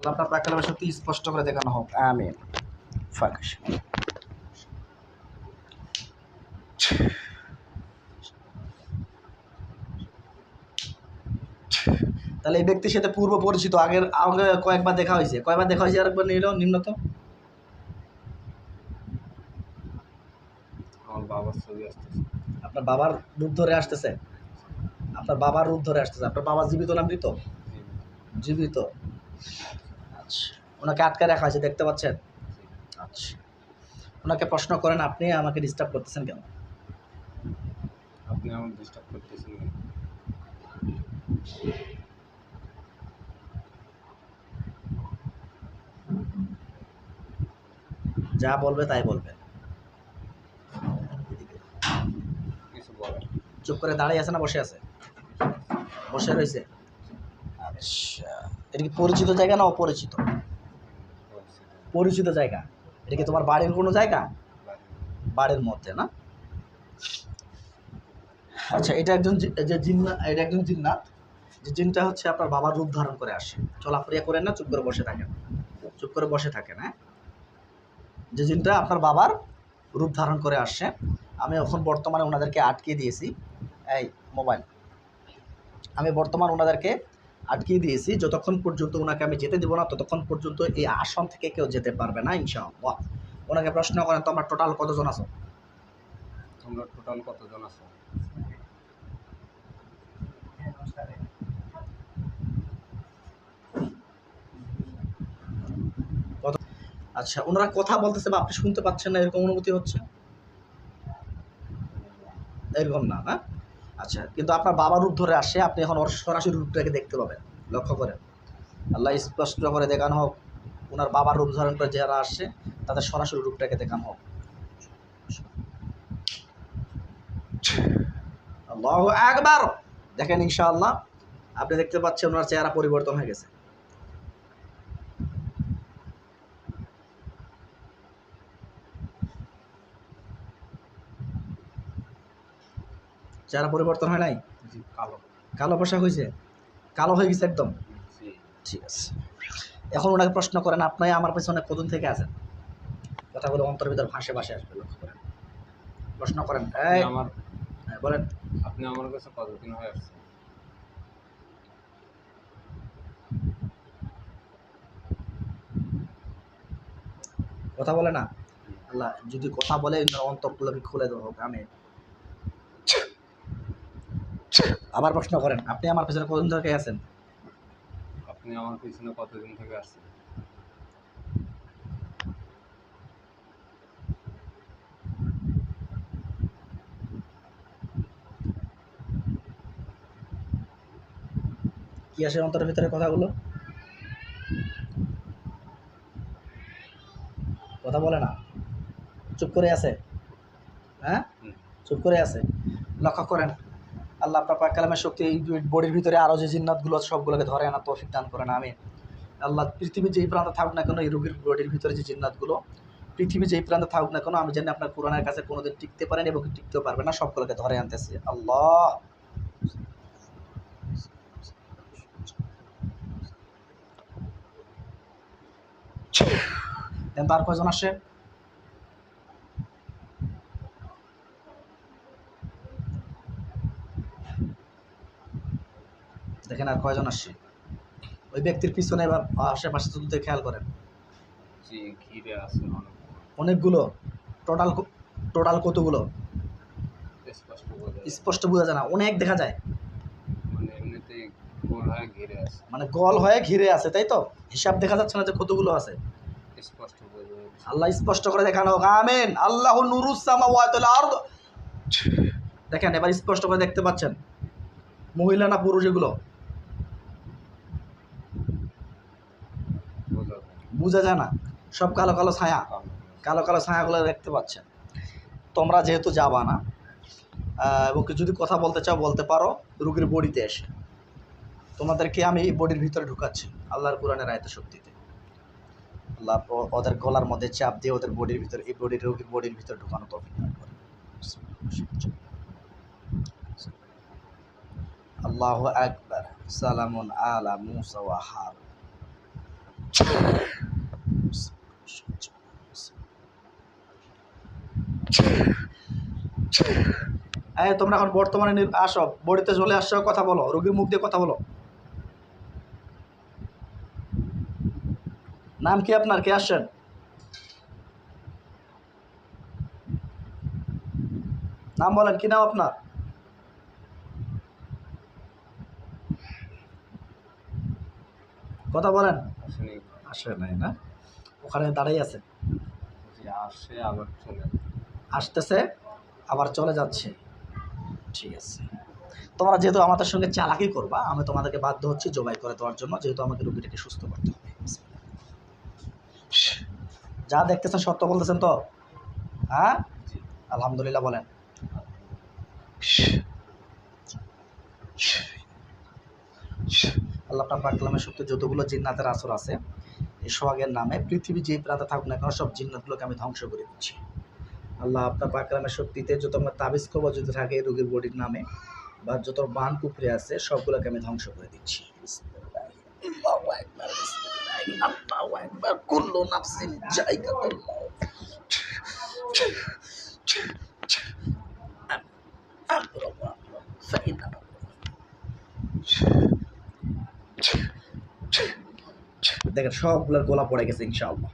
আপনার প্রাকালের শক্তি স্পষ্ট করে দেখানো হোক? আমিন। ফাঁকাশ। তাহলে এই ব্যক্তির সাথে পূর্ব পরিচিত আগের আগে কয়েকবার দেখা হয়েছে। কয়েকবার দেখা হয়েছে আরেকবার নিল নিম্নত আপনার বাবার রূপ ধরে আসতেছে? আপনার বাবার রূপ ধরে আসতেছে। আপনার বাবা জীবিত না মৃত? জীবিত। আচ্ছা। ওনাকে আটকে রাখা হয়েছে দেখতে পাচ্ছেন? আচ্ছা। ওনাকে প্রশ্ন করেন আপনি আমাকে ডিস্টার্ব করতেছেন কেন? আপনি আমার ডিস্টার্ব করতেছেন কেন? যা বলবে তাই বলবে চুপ করে দাঁড়িয়ে আছে না বসে আছে? বসে রয়েছে? আচ্ছা। এটা কি পরিচিত জায়গা না অপরিচিত? পরিচিত জায়গা। এটা কি তোমার বাড়ির কোনো জায়গা? বাড়ির মধ্যে, না? আচ্ছা এটা একজন যে জিন্না এটা একজন জিন্নাত। যে জিনটা হচ্ছে আপনার বাবার রূপ ধারণ করে আসে। চলাফেরিয়া করেন না, চুপ করে বসে থাকেন। চুপ করে বসে থাকেন হ্যাঁ? যে জিনটা আপনার বাবার রূপ ধারণ করে আসছে আমি এখন বর্তমানে ওনাদেরকে আটকে দিয়েছি। এই, মোবাইল। আমি বর্তমান ওনাদেরকে আটকিয়ে দিয়েছি। যতক্ষণ পর্যন্ত ওনাকে আমি যেতে দেবো না ততক্ষণ পর্যন্ত এই আসন থেকে কেউ যেতে পারবে না ইনশাআল্লাহ। ওনাকে প্রশ্ন করেন তোমার টোটাল কতজন আছো? তোমরা টোটাল কতজন আছো? আচ্ছা ওনারা কথা বলতেছে বা আপনি শুনতে পাচ্ছেন না এরকম অনুভূতি হচ্ছে? এরকম না না? আচ্ছা কিন্তু আপনার বাবা রূপ ধরে আসে, আপনি এখন ওর সরাসরি রূপটাকে দেখতে পাবেন, লক্ষ্য করেন। আল্লাহ স্পষ্ট করে দেখানো হোক ওনার বাবার রূপ ধারণ করে যারা আসছে তাদের সরাসরি রূপটাকে দেখানো হোক। আল্লাহ একবার দেখেন ইনশাআল্লাহ, আপনি দেখতে পাচ্ছেন ওনার চেহারা পরিবর্তন হয়ে গেছে। চেহারা পরিবর্তন হয় নাই? কালো। কালো পোশাক হয়েছে কালো হয়ে গেছে একদম? ঠিক আছে। এখন ওনাকে প্রশ্ন করেন আপনি আমার পেছনে কতদিন থেকে আছেন? কথা বলে অন্তর ভিতর ভাসে ভাসে আসবে লক্ষ্য করেন। প্রশ্ন করেন আমার হ্যাঁ, বলেন। আপনি আমার কাছে কতদিন হয়ে আসছে কথা বলে না? আল্লাহ যদি কথা বলে অন্তরগুলোকে খুলে দেবো আমি আবার প্রশ্ন করেন আপনি আমার পেছনে কতদিন থেকে আছেন? আপনি আমার পিছনে কতদিন থেকে আসছেন কি আসে অন্তরের ভিতরে কথাগুলো? কথা বলে না। চুপ করে আছে? হ্যাঁ? চুপ করে আছে। লক্ষ্য করেন আল্লাহ আপনার কালামের শক্তি এই বডির ভিতরে আরও যে জিন্নাতগুলো সবগুলোকে ধরে আনা তৌফিক দান করেন আমি আল্লাহ পৃথিবীর যেই প্রান্তে থাকুক না কেন, এই রোগীর বডির ভিতরে যে জিন্নাতগুলো, পৃথিবী যেই প্রান্তে থাকুক না কেন, আমি জানি আপনার কোরআনের কাছে কোনোদিন টিকতে পারেন এবং টিকতেও পারবে না, সবগুলোকে ধরে আনতেছি। আল্লাহ। দেন তার আসে দেখেন আর কয়জন আসছে? ওই ব্যক্তির পিছনে বা আশেপাশে যদি খেয়াল করেন। অনেকগুলো। টোটাল টোটাল কতগুলো? স্পষ্ট বোঝা যায়। না। অনেক দেখা যায়। মানে গোল হয়ে ঘিরে আছে। মানে হয়ে ঘিরে আছে তাই তো? হিসাব দেখা যাচ্ছে না যে কতগুলো আছে। আল্লাহ স্পষ্ট করে দেখানো হোক। আমেন। আল্লাহ আরদ। দেখেন এবার স্পষ্ট করে দেখতে পাচ্ছেন। মহিলা না পুরুষ এগুলো? বোঝা যায় না। সব কালো কালো ছায়া। কালো। কালো ছায়াগুলো দেখতে পাচ্ছেন। তোমরা যেহেতু যাবা না এবং যদি কথা বলতে চাও, বলতে পারো, রুগীর বডিতে এসে। তোমাদেরকে আমি এই বডির ভিতরে ঢুকাচ্ছি, আল্লাহর কোরআনের আয়ত শক্তিতে। আল্লাহ ওদের গলার মধ্যে চাপ দিয়ে ওদের বডির ভিতরে, এই বডির রোগীর বডির ভিতরে ঢুকানো করে আল্লাহ আকবার। সালামুন আলা মুসা ওয়া হারুন। এই তোমরা এখন বর্তমানে আসো বডিতে চলে আসছো কথা বলো রোগীর মুখ দিয়ে কথা বলো। নাম কি আপনার? কে আসছেন? নাম বলেন কি নাম আপনার? কথা বলেন। আসেনি। আসে নাই না? ওখানে দাঁড়িয়ে আছে। যে আসে আবার চলে আসতেছে? আবার চলে যাচ্ছে। ঠিক আছে। তোমরা যেহেতু আমাদের সঙ্গে চালাকি করবা, আমি তোমাদেরকে বাধ্য হচ্ছি জবাই করে দেওয়ার জন্য, যেহেতু আমাকে রুগীটাকে সুস্থ করতে হবে। যা দেখতেছেন, সত্য বলতেছেন তো? হ্যাঁ? আলহামদুলিল্লাহ বলেন। আল্লাহ পাকলামের শক্তি যতগুলো জিন্নাতের আসর আছে এই সোহাগের নামে পৃথিবী যে প্রান্তে থাকুক না কেন, সব জিন্নাতগুলোকে আমি ধ্বংস করে দিচ্ছি। আল্লাহ আপনার পাকলামের শক্তিতে যত আমরা তাবিজ করব, যদি থাকে রোগীর বডির নামে বা যত বান কুফরে আছে, সবগুলোকে আমি ধ্বংস করে দিচ্ছি। দেখেন সবগুলোর গোলা পড়ে গেছে, ইনশাআল্লাহ।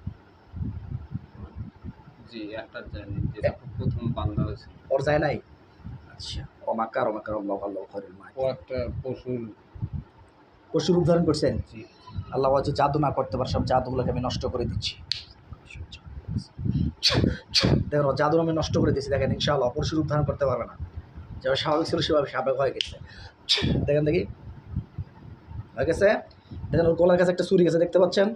জি একটা জানি যেটা প্রথম বান্দা হয়েছে। ওর যায় নাই? আচ্ছা। অমাকার অমাকার আল্লাহ আল্লাহ মা। ও একটা পশুর পশুর উদ্ধারণ করছেন? জি আল্লাহ যে জাদু না করতে পারে সব জাদুগুলোকে আমি নষ্ট করে দিচ্ছি। দেখো জাদু আমি নষ্ট করে দিচ্ছি দেখেন ইনশাআল্লাহ পশুর উদ্ধারণ করতে পারবে না। যেভাবে স্বাভাবিক ছিল সেভাবে স্বাভাবিক হয়ে গেছে। দেখেন দেখি। হয়ে গেছে? দেখেন ওর গলার কাছে একটা চুরি গেছে দেখতে পাচ্ছেন?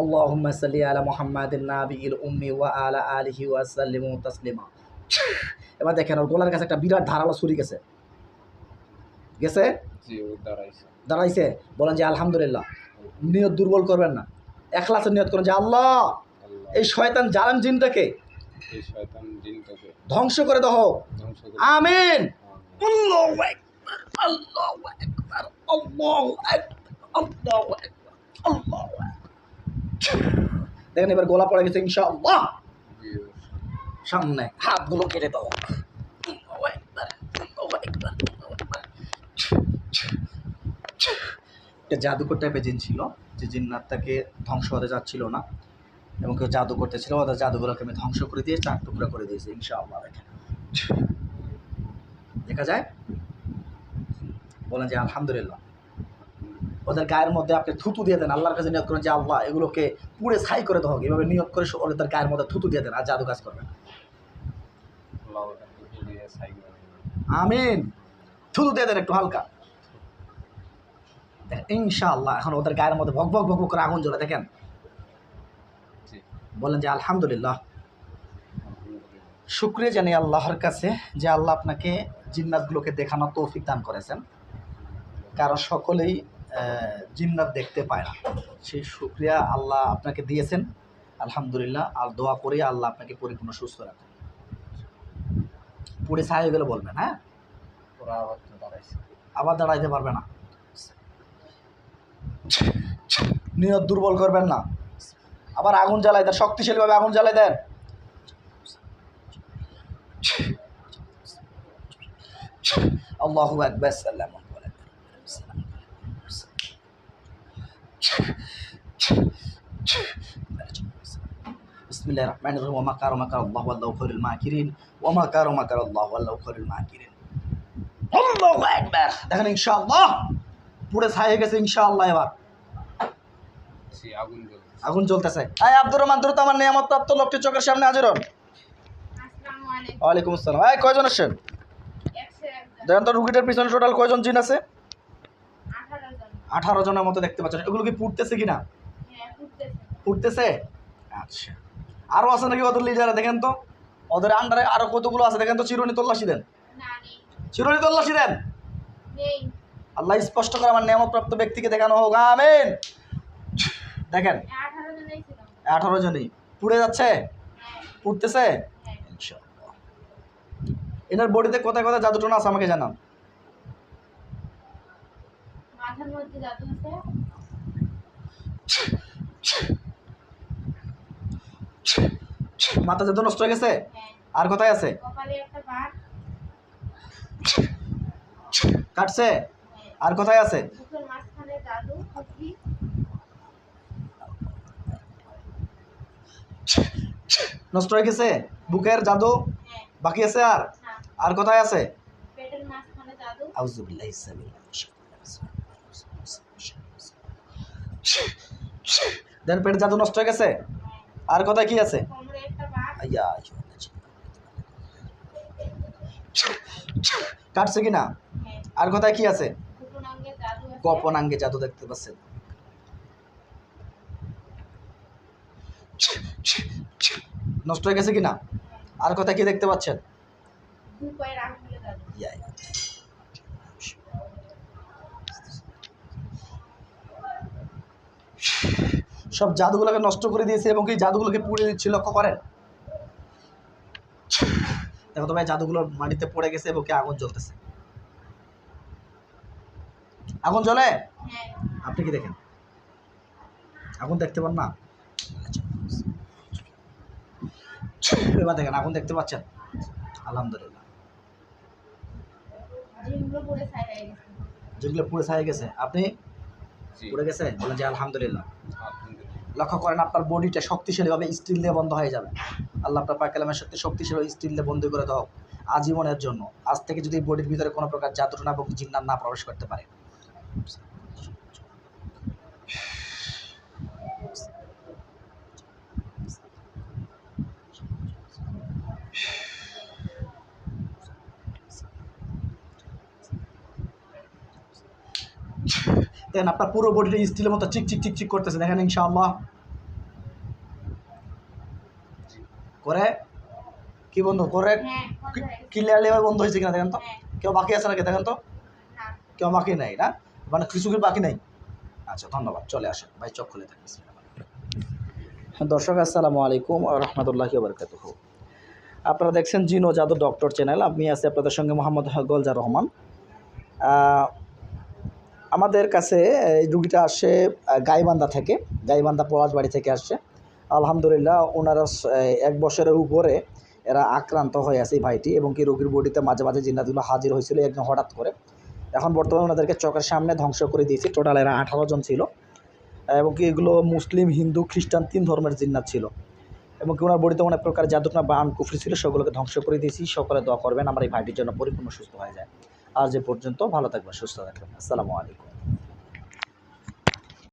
আল্লাহুম্মা সাল্লি আলা মুহাম্মাদিন নাবিল উম্মি ওয়া আলা আলিহি ওয়া সাল্লিমু তাসলিমা এবার দেখেন ওর গলার কাছে একটা বিরাট ধারালো ছুরি গেছে। গেছে? দাঁড়াইছে। বলেন যে আলহামদুলিল্লাহ। নিয়ত দুর্বল করবেন না। একলাসের নিয়ত করেন যে আল্লাহ এই শয়তান জালাম জিনটাকে ধ্বংস করে দাও। আমিন। আল্লাহ আল্লাহ আল্লাহ দেখেন এবার গোলা পড়ে গেছে, ইনশাআল্লাহ। সামনে হাতগুলো কেটে দাও। একটা জাদুকর টাইপের জিন ছিল, যে জিন্নাতটাকে ধ্বংস হতে যাচ্ছিল না। এবং কেউ জাদু করতেছিল ওদের জাদুগুলোকে আমি ধ্বংস করে দিয়ে চার টুকরা করে দিয়েছি, ইনশাআল্লাহ, দেখেন। দেখা যায়? বলেন যে, আলহামদুলিল্লাহ। ওদের গায়ের মধ্যে আপনি থুতু দিয়ে দেন আল্লাহর কাছে নিয়োগ করেন যে আল্লাহ এগুলোকে পুড়ে ছাই করে দেওয়া হোক। এভাবে নিয়োগ করে ওদের গায়ের মধ্যে থুতু দিয়ে দেন আর জাদু কাজ করবেন। আমিন। থুতু দিয়ে দেন একটু হালকা। দেখেন ইনশাআল্লাহ এখন ওদের গায়ের মধ্যে ভক ভক ভক করে আগুন জ্বলে দেখেন। বলেন যে আলহামদুলিল্লাহ। শুক্রিয়া জানি আল্লাহর কাছে যে আল্লাহ আপনাকে জিন্নাতগুলোকে দেখানোর তৌফিক দান করেছেন। কারণ সকলেই জিন্নাত দেখতে পায় না। সেই শুক্রিয়া আল্লাহ আপনাকে দিয়েছেন। আলহামদুলিল্লাহ আর দোয়া করি আল্লাহ আপনাকে পরিপূর্ণ সুস্থ রাখেন পুড়ে ছায় হয়ে গেলে বলবেন হ্যাঁ? আবার আবার দাঁড়াইতে পারবে না। নিয়ত দুর্বল করবেন না। আবার আগুন জ্বালাই দেন শক্তিশালীভাবে আগুন জ্বালাই দেন। আল্লাহু আকবার সাল্লাম। বিসমিল্লাহ দেখেন ইনশাআল্লাহ পুরো ছাই হয়ে গেছে ইনশাআল্লাহ এবার আগুন জ্বলতেছে আই আব্দুর রহমান দ্রুত আমার নিয়ামত প্রাপ্ত লোকটি চোখের সামনে হাজির হন ওয়ালাইকুম আসসালাম আয় কয়জন আসেন দেখেন তো পিছনে টোটাল কয়জন জিন আছে আঠারো জনের মতো দেখতে পাচ্ছেন। এগুলো কি পুড়তেছে কিনা? হ্যাঁ ঘুরতেছে পুড়তেছে আচ্ছা। আরও আছে নাকি ওদের লিডারে দেখেন তো। ওদের আন্ডারে আরও কতগুলো আছে? দেখেন তো চিরুনি তল্লাশি দেন। না চিরুনি তল্লাশি দেন? আল্লাহ স্পষ্ট করে আমার নিয়ামতপ্রাপ্ত ব্যক্তিকে দেখানো হোক। আমিন। দেখেন। আঠারো জনই ছিল। আঠারো জনই। পুড়ে যাচ্ছে? হ্যাঁ। পুড়তেছে হ্যাঁ। ইনশাআল্লাহ। এনার বডিতে কোথায় কোথায় জাদুটনা আছে আমাকে জানান। মাথার মধ্যে জাদু আছে? মাথা জাদু নষ্ট হয়ে গেছে হ্যাঁ। আর কোথায় আছে? কপালে একটা বাঘ কাটছে? আর কোথায় আছে? নষ্ট হয়ে গেছে? বুকের জাদু? হ্যাঁ। বাকি আছে আর? হ্যাঁ আর কোথায় আছে? পেটের মাঝখানে দেন পেট জাদু নষ্ট হয়ে গেছে? আর কোথায় কি আছে? কাটছে কি না আর কোথায় কি আছে? কপনাঙ্গে জাদু দেখতে পাচ্ছেন। নষ্ট হয়ে গেছে কি না আর কোথায় কি দেখতে পাচ্ছেন? সব জাদুগুলোকে নষ্ট করে দিয়েছে এবং কি জাদুগুলোকে পুড়ে দিচ্ছে লক্ষ্য করেন। দেখো তো ভাই জাদুগুলো মাটিতে পড়ে গেছে এবং কি আগুন জ্বলতেছে। আগুন জ্বলে? হ্যাঁ। আপনি কি দেখেন? আগুন দেখতে পান না? এবার দেখেন আগুন দেখতে পাচ্ছেন? আলহামদুলিল্লাহ। যেগুলো পুড়ে ছাই গেছে। আপনি? পুড়ে গেছে? বলেন যে আলহামদুলিল্লাহ। আলহামদুলিল্লাহ। লক্ষ্য করেন আপনার বডিটা শক্তিশালীভাবে স্টিল দিয়ে বন্ধ হয়ে যাবে। আল্লাহ আপনার পাকালামের শক্তি শক্তিশালী স্টিল দিয়ে বন্ধ করে দাও আজীবনের জন্য। আজ থেকে যদি বডির ভিতরে কোনো প্রকার জাদুটনা এবং জিন্নার না প্রবেশ করতে পারে। দেখেন আপনার পুরো বডিটা স্টিলের মতো চিক চিক চিক চিক করতেছে। দেখেন ইনশাআল্লাহ। করে? কি বন্ধু করে? হ্যাঁ ক্লিয়ারলি বন্ধ হয়েছে কিনা দেখেন তো? হ্যাঁ। কেউ বাকি আছে নাকি দেখেন তো? হ্যাঁ। কেউ বাকি নাই না? মানে কিছু কি বাকি নাই? আচ্ছা ধন্যবাদ। চলে আসেন। ভাই চোখ খুলে থাকেন দর্শক আসসালামু আলাইকুম রহমতুল্লাহ বরকাত আপনারা দেখছেন জিনো জাদু ডক্টর চ্যানেল। আমি আছি আপনাদের সঙ্গে মোহাম্মদ গলজা রহমান। আমাদের কাছে, এই রুগীটা আসে গাইবান্ধা থেকে। গাইবান্ধা পলাশ বাড়ি থেকে আসছে। আলহামদুলিল্লাহ, ওনারা এক বছরের উপরে এরা আক্রান্ত হয়ে আছে এই ভাইটি এবং কি রোগীর বডিতে মাঝে মাঝে জিন্নাতুল্লাহ হাজির হয়েছিল একদম হঠাৎ করে। এখন বর্তমানে ওনাদেরকে চোখের সামনে ধ্বংস করে দিয়েছি। টোটাল এরা আঠারো জন ছিল। এবং কি এগুলো মুসলিম, হিন্দু, খ্রিস্টান তিন ধর্মের জিন্নাত ছিল। এবং কি ওনার বডিতে অনেক প্রকার জাদুটনা বান আনকুফরি ছিল, সেগুলোকে ধ্বংস করে দিয়েছি। সকলে দোয়া করবেন, আমার এই ভাইটির জন্য পরিপূর্ণ সুস্থ হয়ে যায়। আজ এ পর্যন্ত ভালো থাকবেন, সুস্থ থাকবেন। আসসালামু আলাইকুম।